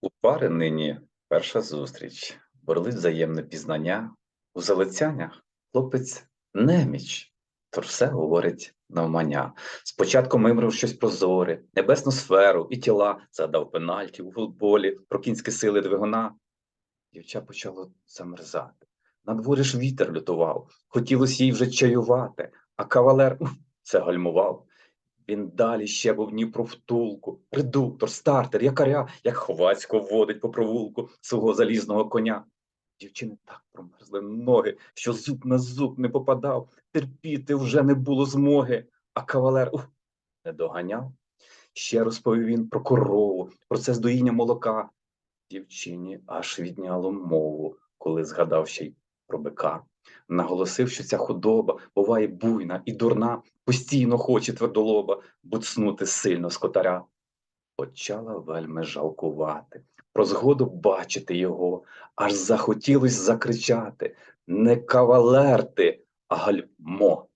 У пари нині перша зустріч, бурлить взаємне пізнання. У залицяннях хлопець неміч, то все говорить навмання. Спочатку мимрив щось про зори, небесну сферу і тіла, згадав пенальті у футболі, про кінські сили двигуна. Дівча почало замерзати. На дворі ж вітер лютував, хотілося їй вже чаювати, а кавалер це гальмував. Він далі ще був ні про втулку, редуктор, стартер, якаря, як ховацько водить по провулку свого залізного коня. Дівчини так промерзли ноги, що зуб на зуб не попадав, терпіти вже не було змоги, а кавалер ух, не доганяв. Ще розповів він про корову, процес доїння молока. Дівчині аж відняло мову, коли згадав ще й про бика. Наголосив, що ця худоба буває буйна і дурна, постійно хоче твердолоба буцнути сильно з котаря. Почала вельми жалкувати, про згоду бачити його, аж захотілось закричати не кавалер ти, а гальмо.